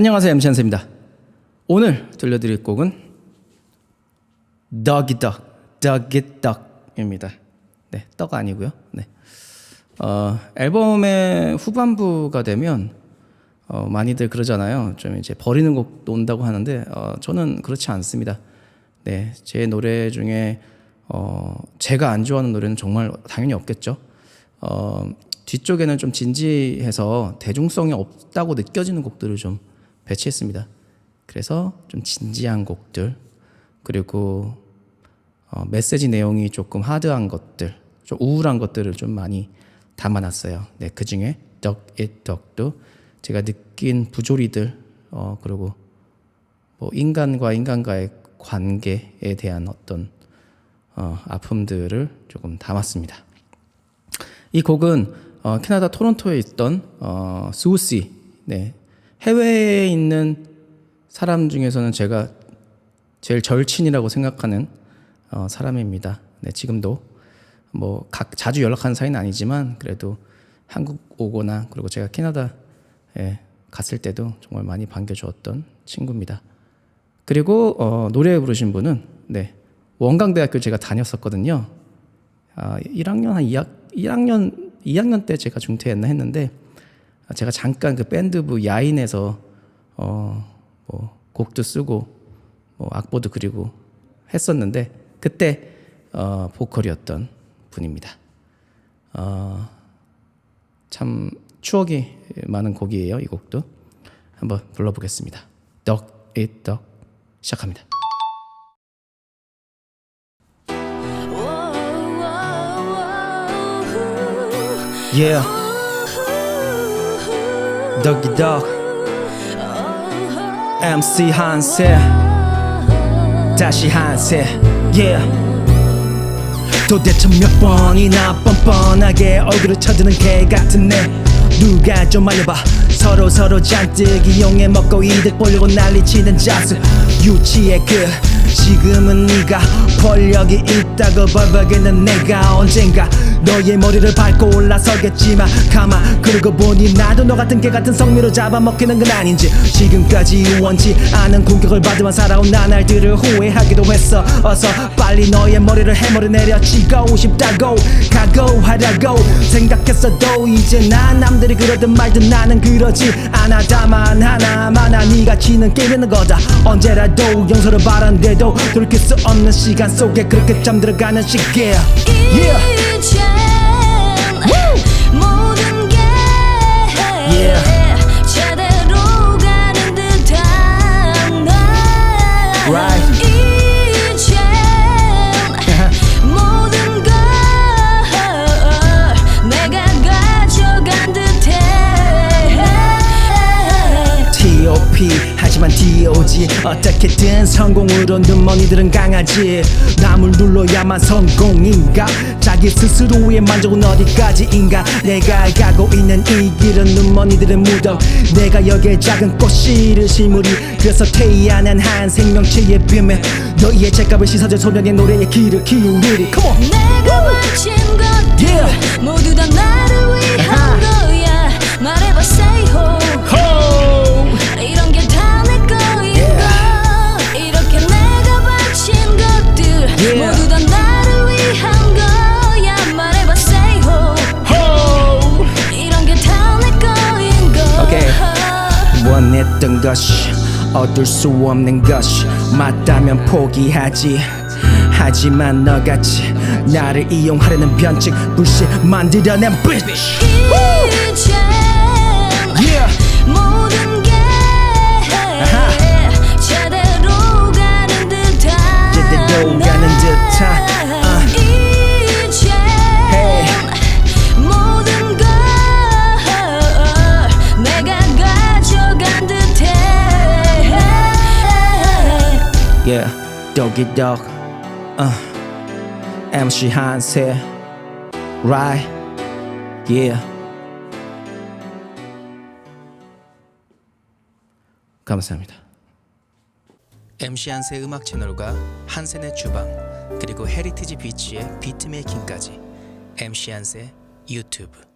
안녕하세요 MC 한세입니다. 오늘 들려드릴 곡은 Doggy Dog, Doggy Dog입니다. 네, 떡 아니고요. 네. 어, 앨범의 후반부가 되면 어, 많이들 그러잖아요. 좀 이제 버리는 곡도 온다고 하는데 어, 저는 그렇지 않습니다. 네, 제 노래 중에 어, 제가 안 좋아하는 노래는 정말 당연히 없겠죠. 어, 뒤쪽에는 좀 진지해서 대중성이 없다고 느껴지는 곡들을 좀 배치했습니다. 그래서 좀 진지한 곡들 그리고 어, 메시지 내용이 조금 하드한 것들, 좀 우울한 것들을 좀 많이 담아놨어요. 네, 그 중에 덕, 잇, 덕도 제가 느낀 부조리들, 어, 그리고 뭐 인간과 인간과의 관계에 대한 어떤 어, 아픔들을 조금 담았습니다. 이 곡은 어, 캐나다 토론토에 있던 어, 수우씨, 네, 해외에 있는 사람 중에서는 제가 제일 절친이라고 생각하는 어, 사람입니다. 네, 지금도 뭐 각 자주 연락하는 사이는 아니지만 그래도 한국 오거나 그리고 제가 캐나다에 갔을 때도 정말 많이 반겨주었던 친구입니다. 그리고 어, 노래 부르신 분은 네 원광대학교 제가 다녔었거든요. 아, 1학년 한 2학 1학년 2학년 때 제가 중퇴했나 했는데 아, 제가 잠깐 그 밴드부 야인에서 어 뭐 곡도 쓰고 뭐 악보도 그리고 했었는데 그때 어 보컬이었던 분입니다. 어 참 추억이 많은 곡이에요. 이 곡도 한번 불러보겠습니다. 덕, 이덕 시작합니다. Yeah, 덕이 덕, MC 한세, 다시 한세, yeah. 도대체 몇 번이나 뻔뻔하게 얼굴을 쳐드는 개 같은 내 누가 좀 알려봐. 서로 서로 잔뜩 이용해 먹고 이득 보려고 난리치는 자수. 유치의 그 지금은 네가 권력이 있다고 벌벌기는 내가 언젠가 너의 머리를 밟고 올라서겠지만 가만 그러고 보니 나도 너 같은 개 같은 성미로 잡아먹히는 건 아닌지 지금까지 원치 않은 공격을 받으만 살아온 나날들을 후회하기도 했어. 어서 빨리 너의 머리를 해머리 내려치고 싶다고 각오하라고 생각했어도 이제 난 남들이 그러든 말든 나는 그러지 않아. 다만 하나만 네가 지는 게임이는 거다. 언제라도 용서를 바란데도 돌이킬 수 없는 시간 속에 그렇게 잠들어가는 시계 yeah. D.O.G 어떻게든 성공으로 눈머니들은 강하지. 남을 눌러야만 성공인가? 자기 스스로의 만족은 어디까지인가? 내가 가고 있는 이 길은 눈머니들의 무덤. 내가 여기에 작은 꽃씨를 심으리. 그래서 태어난 한 생명체의 빔에. 너희의 책값을 씻어줄 소년의 노래에 귀를 기울이리. Come on. 내가 바친 원했던 것이 얻을 수 없는 것이 맞다면 포기하지. 하지만 너같이 나를 이용하려는 변칙 불씨 만들어낸 bitch. 이젠 Yeah. 모든 Dog uh. MC 한세 Right Yeah 감사합니다. MC 한세 음악 채널과 한센의 주방 그리고 헤리티지 비치의 비트메이킹까지. MC 한세 유튜브